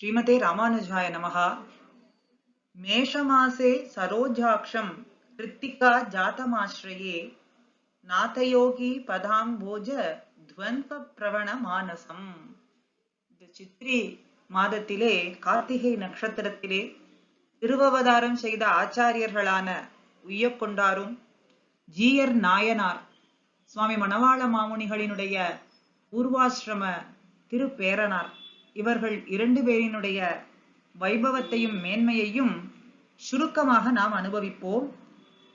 ஸ்ரீமதே ராமானுஜாய நமகா மேஷமாசே சரோஜாட்சம் கிருத்திகா ஜாத்தமாஸ்ரயே நாதயோகி பதாம்போஜ துவந்த பிரவண மானசம். இந்த சித்திரி மாதத்திலே கார்த்திகை நட்சத்திரத்திலே திருவவதாரம் செய்த ஆச்சாரியர்களான உய்யக்கொண்டாரும் ஜீயர் நாயனார் சுவாமி மணவாள மாமுனிகளினுடைய பூர்வாசிரம திருப்பேரனார் இவர்கள் இரண்டு பேரினுடைய வைபவத்தையும் மேன்மையையும் சுருக்கமாக நாம் அனுபவிப்போம்.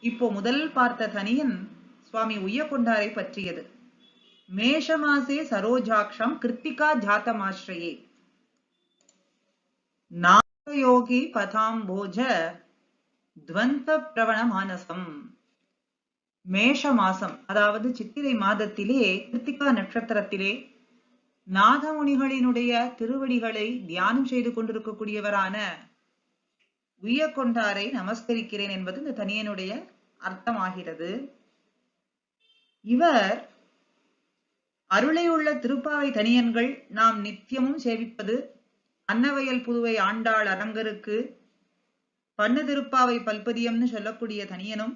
இப்போ முதல் பார்த்த தனியன் சுவாமி உய்யக்கொண்டாரை பற்றியது. மேஷமாசே சரோஜாக்ஷம் கிருத்திகா ஜாத்தமாஸ்ரயே நாகயோகி பதாம்போஜ துவந்த பிரவண மானசம். மேஷ மாசம் அதாவது சித்திரை மாதத்திலே கிருத்திகா நட்சத்திரத்திலே நாதமுனிகளினுடைய திருவடிகளை தியானம் செய்து கொண்டிருக்கக்கூடியவரான உய்யக்கொண்டாரை நமஸ்கரிக்கிறேன் என்பது இந்த தனியனுடைய அர்த்தமாகிறது. இவர் அருளையுள்ள திருப்பாவை தனியன்கள் நாம் நித்தியமும் சேவிப்பது அன்னவயல் புதுவை ஆண்டாள் அரங்கருக்கு பண்ணு திருப்பாவை பல்பதியம்னு சொல்லக்கூடிய தனியனும்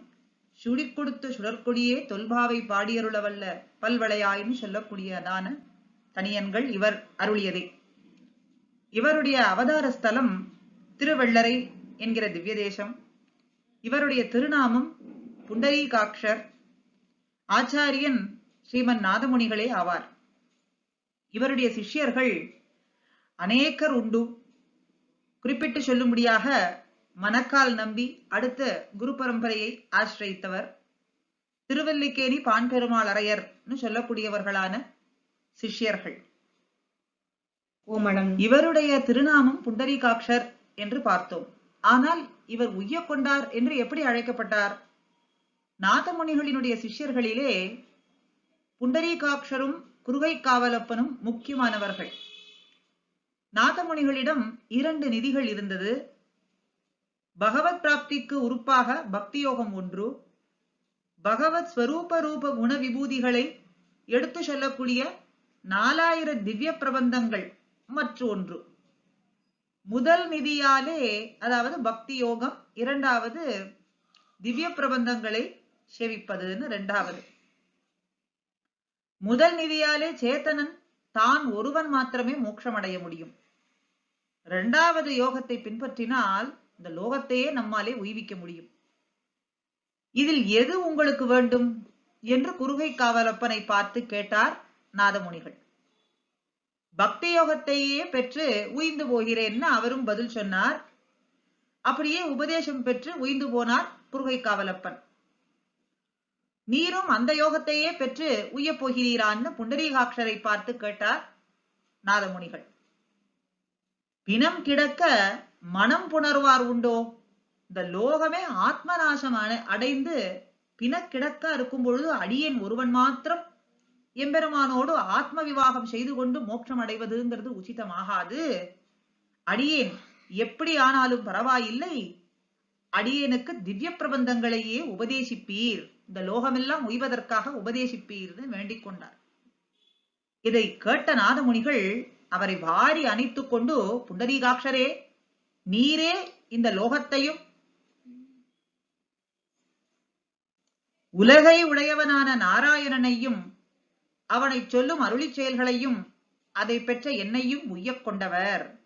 சுடி கொடுத்த சுடற்கொடியே தொல்பாவை பாடியருளவல்ல பல்வளையாயின்னு சொல்லக்கூடியதான தனியன்கள் இவர் அருளியதே. இவருடைய அவதார ஸ்தலம் திருவள்ளரை என்கிற திவ்ய தேசம் இவருடைய திருநாமம் புண்டரீகாட்சர். ஆச்சாரியன் ஸ்ரீமன் நாதமுனிகளே ஆவார். இவருடைய சிஷ்யர்கள் அநேகர் உண்டு. குறிப்பிட்டு சொல்லும்படியாக மணக்கால் நம்பி அடுத்த குரு பரம்பரையை ஆசிரியத்தவர். திருவல்லிக்கேணி பான்பெருமாள் அரையர்னு சொல்லக்கூடியவர்களான சிஷ்யர்கள். இவருடைய திருநாமம் புண்டரீகாட்சர் என்று பார்த்தோம். ஆனால் இவர் உய்யக் கொண்டார் என்று எப்படி அழைக்கப்பட்டார்? நாதமுனிகளினுடைய சிஷ்யர்களிலே புண்டரீகாட்சரும் குருகை காவலப்பனும் முக்கியமானவர்கள். நாதமுனிகளிடம் இரண்டு நிதிகள் இருந்தது. பகவத் பிராப்திக்கு உறுப்பாக பக்தி யோகம் ஒன்று. பகவத் ஸ்வரூப ரூப குண விபூதிகளை எடுத்து சொல்லக்கூடிய நாலாயிர திவ்ய பிரபந்தங்கள் மற்றொன்று. முதல் நிதியாலே அதாவது பக்தி யோகம் இரண்டாவது திவ்ய பிரபந்தங்களை சேவிப்பதுன்னு இரண்டாவது முதல் நிதியாலே சேத்தனன் தான் ஒருவன் மாத்திரமே மோட்சமடைய முடியும். இரண்டாவது யோகத்தை பின்பற்றினால் இந்த லோகத்தையே நம்மாலே உய்விக்க முடியும். இதில் எது உங்களுக்கு வேண்டும்? என்று குறுகை காவலப்பனை பார்த்து கேட்டார் நாதமுனிகள். பக்தி யோகத்தையே பெற்று உய்ந்து போகிறேன்னு அவரும் பதில் சொன்னார். அப்படியே உபதேசம் பெற்று உய்ந்து போனார் புருகை காவலப்பன். நீரும் அந்த யோகத்தையே பெற்று உய்யப் போகிறீரான்னு புண்டரீகாட்சரை பார்த்து கேட்டார் நாதமுனிகள். பிணம் கிடக்க மனம் புணர்வார் உண்டோ? இந்த லோகமே ஆத்மநாசம் அடை- அடைந்து பிணக்கிடக்க இருக்கும் பொழுது அடியேன் ஒருவன் மாத்திரம் எம்பெருமானோடு ஆத்ம விவாகம் செய்து கொண்டு மோட்சம் அடைவதுங்கிறது உச்சிதமாகாது. அடியேன் எப்படி ஆனாலும் பரவாயில்லை. அடியேனுக்கு திவ்ய பிரபந்தங்களையே உபதேசிப்பீர். இந்த லோகமெல்லாம் உய்வதற்காக உபதேசிப்பீர்னு வேண்டிக் கொண்டார். இதை கேட்ட நாதமுனிகள் அவரை வாரி அணைத்துக் கொண்டு புண்டரீகாட்சரே நீரே இந்த லோகத்தையும். உலகை உடையவனான நாராயணனையும் அவனை சொல்லும் அருளிச் செயல்களையும் அதை பெற்ற என்னையும் உய்யக் கொண்டவர்.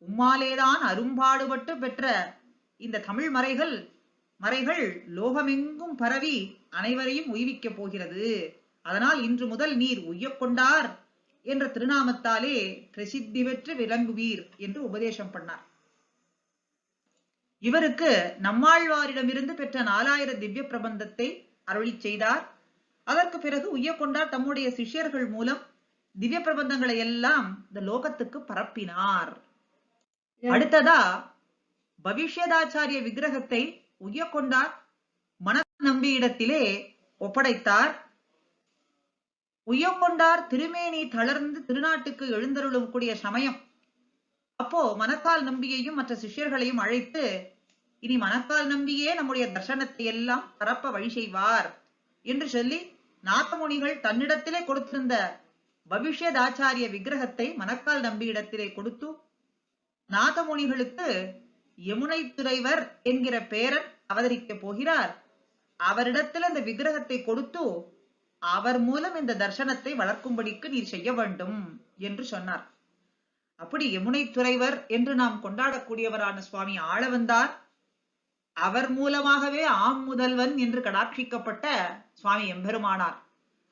உம்மாலேதான் அரும்பாடுபட்டு பெற்ற இந்த தமிழ் மறைகள் மறைகள் லோகமெங்கும் பரவி அனைவரையும் உய்விக்கப் போகிறது. அதனால் இன்று முதல் நீர் உய்யக்கொண்டார் என்ற திருநாமத்தாலே பிரசித்தி பெற்று விளங்குவீர் என்று உபதேசம் பண்ணார். இவருக்கு நம்மாழ்வாரிடமிருந்து பெற்ற நாலாயிர திவ்ய பிரபந்தத்தை அருளிச் செய்தார். அதற்கு பிறகு உய்யக்கொண்டார் தம்முடைய சிஷ்யர்கள் மூலம் திவ்ய பிரபந்தங்களை எல்லாம் இந்த லோகத்துக்கு பரப்பினார். அடுத்ததா பவிஷ்யதாச்சாரிய விக்கிரகத்தை உய்யக்கொண்டார் மன நம்பியிடத்திலே ஒப்படைத்தார். உய்யக்கொண்டார் திருமேனி தளர்ந்து திருநாட்டுக்கு எழுந்தருளக்கூடிய சமயம் அப்போ மணக்கால் நம்பியையும் மற்ற சிஷ்யர்களையும் அழைத்து இனி மணக்கால் நம்பியே நம்முடைய தர்சனத்தை எல்லாம் பரப்ப வழி செய்வார் என்று சொல்லி நாத்தமுனிகள் தன்னிடத்திலே கொடுத்திருந்த பவிஷ்யதாச்சாரிய விக்கிரகத்தை மணக்கால் நம்பியிடத்திலே கொடுத்து நாதமுனிகளுக்கு யமுனை துறைவர் என்கிற பேரன் அவதரிக்கப் போகிறார். அவரிடத்தில் அந்த விக்கிரகத்தை கொடுத்து அவர் மூலம் இந்த தர்சனத்தை வளர்க்கும்படிக்கு நீர் செய்ய வேண்டும் என்று சொன்னார். அப்படி யமுனை துறைவர் என்று நாம் கொண்டாடக்கூடியவரான சுவாமி ஆளவந்தார். அவர் மூலமாகவே ஆம் முதல்வன் என்று கடாட்சிக்கப்பட்ட சுவாமி எம்பெருமானார்.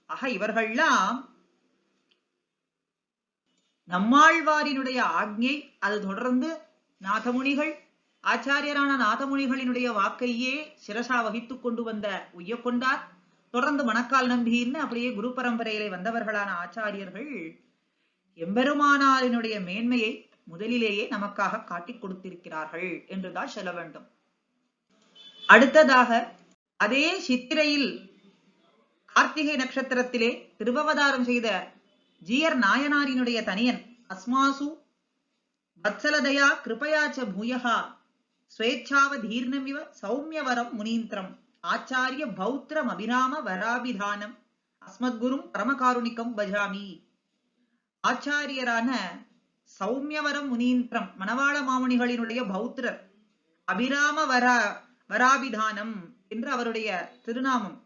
ஆக இவர்கள்லாம் நம்மாழ்வாரினுடைய ஆக்ஞை அது தொடர்ந்து நாதமுனிகள் ஆச்சாரியரான நாதமுனிகளினுடைய வாக்கையே சிரசா வகித்துக் கொண்டு வந்த உய்யக்கொண்டார். தொடர்ந்து மணக்கால் நம்பின்னு அப்படியே குரு பரம்பரையிலே வந்தவர்களான ஆச்சாரியர்கள் எம்பெருமானாரினுடைய மேன்மையை முதலிலேயே நமக்காக காட்டிக் கொடுத்திருக்கிறார்கள் என்றுதான் சொல்ல வேண்டும். அடுத்ததாக அதே சித்திரையில் கார்த்திகை நட்சத்திரத்திலே திருபவதாரம் செய்த ஜீயர் நாயனாரினுடைய தனியன் அஸ்மாசு வத்சலதயா கிருபயாச்ச பூயகா ஸ்வேச்சாவதீர்ணமிவ சௌமியவரம் முனீந்திரம் ஆச்சாரிய பௌத்திரம் அபிராம வராபிதானம் அஸ்மத்குரும் பரமகாருணிக்கம் பஜாமி. ஆச்சாரியரான சௌமியவரம் முனீந்திரம் மணவாள மாமுனிகளினுடைய பௌத்திரர் அபிராம வரா வராபிதானம் என்று அவருடைய திருநாமம்.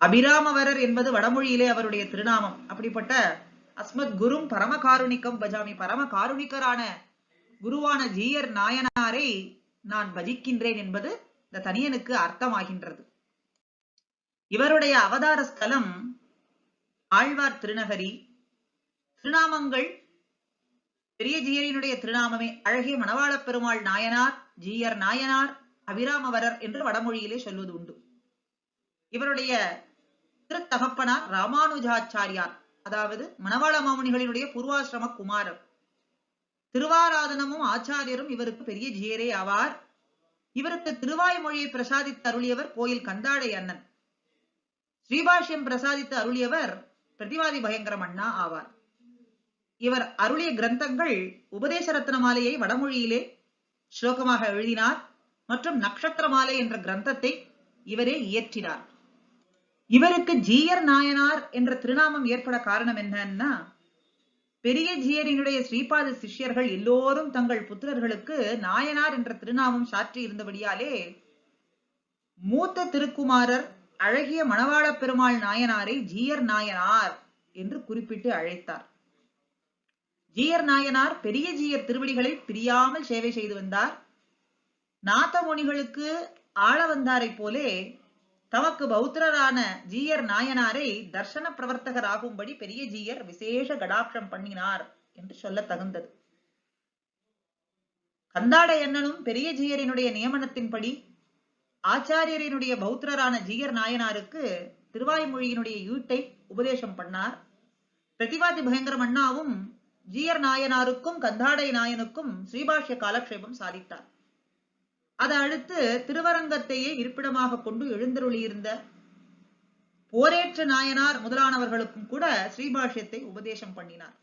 அபிராமவரர் என்பது வடமொழியிலே அவருடைய திருநாமம். அப்படிப்பட்ட அஸ்மத் குரும் பரமகாருணிக்கம் பஜாமி. பரம காருணிக்கரான குருவான ஜீயர் நாயனாரை நான் பஜிக்கின்றேன் என்பது இந்த தனியனுக்கு அர்த்தமாகின்றது. இவருடைய அவதார ஸ்தலம் ஆழ்வார் திருநகரி. திருநாமங்கள் பெரிய ஜீயரினுடைய திருநாமமே. அழகிய மணவாளப் பெருமாள் நாயனார் ஜீயர் நாயனார் அபிராமவரர் என்று வடமொழியிலே சொல்வது உண்டு. இவருடைய தகப்பனார் ராமானுஜாச்சாரியார் அதாவது மணவாள மாமுனிகளினுடைய பூர்வாசிரம குமாரர். திருவாராதனமும் ஆச்சாரியரும் இவருக்கு பெரிய ஜியரே ஆவார். இவருக்கு திருவாய் மொழியை பிரசாதித்து அருளியவர் கோயில் கந்தாடை அண்ணன். ஸ்ரீபாஷ்யம் பிரசாதித்து அருளியவர் பிரதிவாதி பயங்கரம் அண்ணா ஆவார். இவர் அருளிய கிரந்தங்கள் உபதேச ரத்ன மாலையை வடமொழியிலே ஸ்லோகமாக எழுதினார் மற்றும் நக்ஷத்திர மாலை என்ற கிரந்தத்தை இவரே இயற்றினார். இவருக்கு ஜீயர் நாயனார் என்ற திருநாமம் ஏற்பட காரணம் என்னன்னா பெரிய ஜீயரினுடைய ஸ்ரீபாத சிஷ்யர்கள் எல்லோரும் தங்கள் புத்திரர்களுக்கு நாயனார் என்ற திருநாமம் சாற்றி இருந்தபடியாலே மூத்த திருக்குமாரர் அழகிய மணவாளப் பெருமாள் நாயனாரை ஜீயர் நாயனார் என்று குறிப்பிட்டு அழைத்தார். ஜீயர் நாயனார் பெரிய ஜீயர் திருவடிகளை பிரியாமல் சேவை செய்து வந்தார். நாத்தமுனிகளுக்கு ஆள வந்தாரை போலே தமக்கு பௌத்திரரான ஜீயர் நாயனாரை தர்சன பிரவர்த்தகர் ஆகும்படி பெரிய ஜீயர் விசேஷ கடாட்சம் பண்ணினார் என்று சொல்ல தகுந்தது. கந்தாட எண்ணனும் பெரிய ஜீயரினுடைய நியமனத்தின்படி ஆச்சாரியரினுடைய பௌத்திரரான ஜீயர் நாயனாருக்கு திருவாய்மொழியினுடைய ஈட்டை உபதேசம் பண்ணார். பிரதிவாதி பயங்கரம் அண்ணாவும் ஜீயர் நாயனாருக்கும் கந்தாடை நாயனுக்கும் ஸ்ரீபாஷ்ய காலக்ஷேபம் சாதித்தார். அதை அடுத்து திருவரங்கத்தையே இருப்பிடமாக கொண்டு எழுந்தருளியிருந்த போரேற்ற நாயனார் முதலானவர்களுக்கும் கூட ஸ்ரீபாஷ்யத்தை உபதேசம் பண்ணினார்.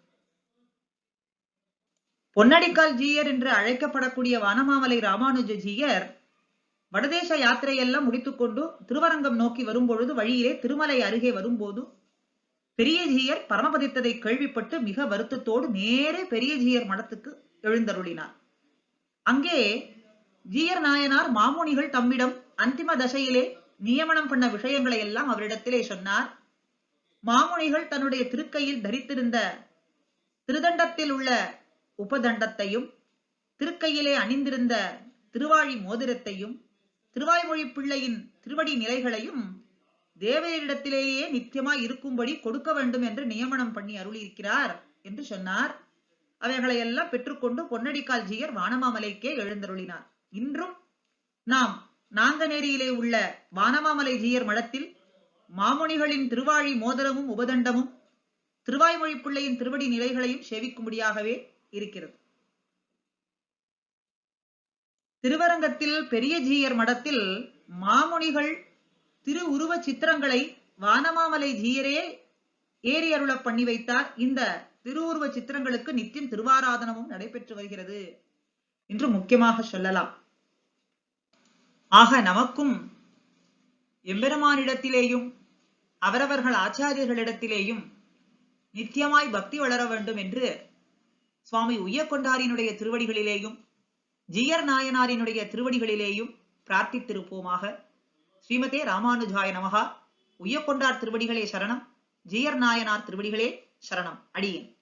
பொன்னடிக்கால் ஜீயர் என்று அழைக்கப்படக்கூடிய வானமாமலை ராமானுஜ ஜீயர் வடதேச யாத்திரையெல்லாம் முடித்துக்கொண்டு திருவரங்கம் நோக்கி வரும்பொழுது வழியிலே திருமலை அருகே வரும்போது பெரிய ஜீயர் பரமபதித்ததை கேள்விப்பட்டு மிக வருத்தத்தோடு நேரே பெரிய ஜீயர் மடத்துக்கு எழுந்தருளினார். அங்கே ஜீயர் நாயனார் மாமுனிகள் தம்மிடம் அந்திம தசையிலே நியமனம் பண்ண விஷயங்களை எல்லாம் அவரிடத்திலே சொன்னார். மாமுனிகள் தன்னுடைய திருக்கையில் தரித்திருந்த திருதண்டத்தில் உள்ள உபதண்டத்தையும் திருக்கையிலே அணிந்திருந்த திருவாழி மோதிரத்தையும் திருவாய்மொழி பிள்ளையின் திருவடி நிலைகளையும் தேவையரிடத்திலேயே நித்தியமாய் இருக்கும்படி கொடுக்க வேண்டும் என்று நியமனம் பண்ணி அருளியிருக்கிறார் என்று சொன்னார். அவைகளை எல்லாம் பெற்றுக்கொண்டு பொன்னடிக்கால் ஜீயர் வானமாமலைக்கே எழுந்தருளினார். இன்றும் நாம் நாங்கநேரியிலே உள்ள வானமாமலை ஜீயர் மடத்தில் மாமுனிகளின் திருவாழி மோதிரமும் உபதண்டமும் திருவாய்மொழி பிள்ளையின் திருவடி நிலைகளையும் சேவிக்கும்படியாகவே இருக்கிறது. திருவரங்கத்தில் பெரிய ஜீயர் மடத்தில் மாமுனிகள் திரு உருவ சித்திரங்களை வானமாமலை ஜீயரே ஏறி அருளப் பண்ணி வைத்தார். இந்த திருவுருவ சித்திரங்களுக்கு நித்தியம் திருவாராதனமும் நடைபெற்று வருகிறது. என்று முக்கியமாக சொல்லலாம். ஆக நமக்கும் எம்பெருமானிடத்திலேயும் அவரவர்கள் ஆச்சாரியர்களிடத்திலேயும் நித்தியமாய் பக்தி வளர வேண்டும் என்று சுவாமி உய்யக்கொண்டாரினுடைய திருவடிகளிலேயும் ஜியர் நாயனாரினுடைய திருவடிகளிலேயும் பிரார்த்தித்திருப்போமாக ஸ்ரீமதே ராமானுஜாய நமகா. உய்யக்கொண்டார் திருவடிகளே சரணம் ஜியர் நாயனார் திருவடிகளே சரணம். அடியேன்.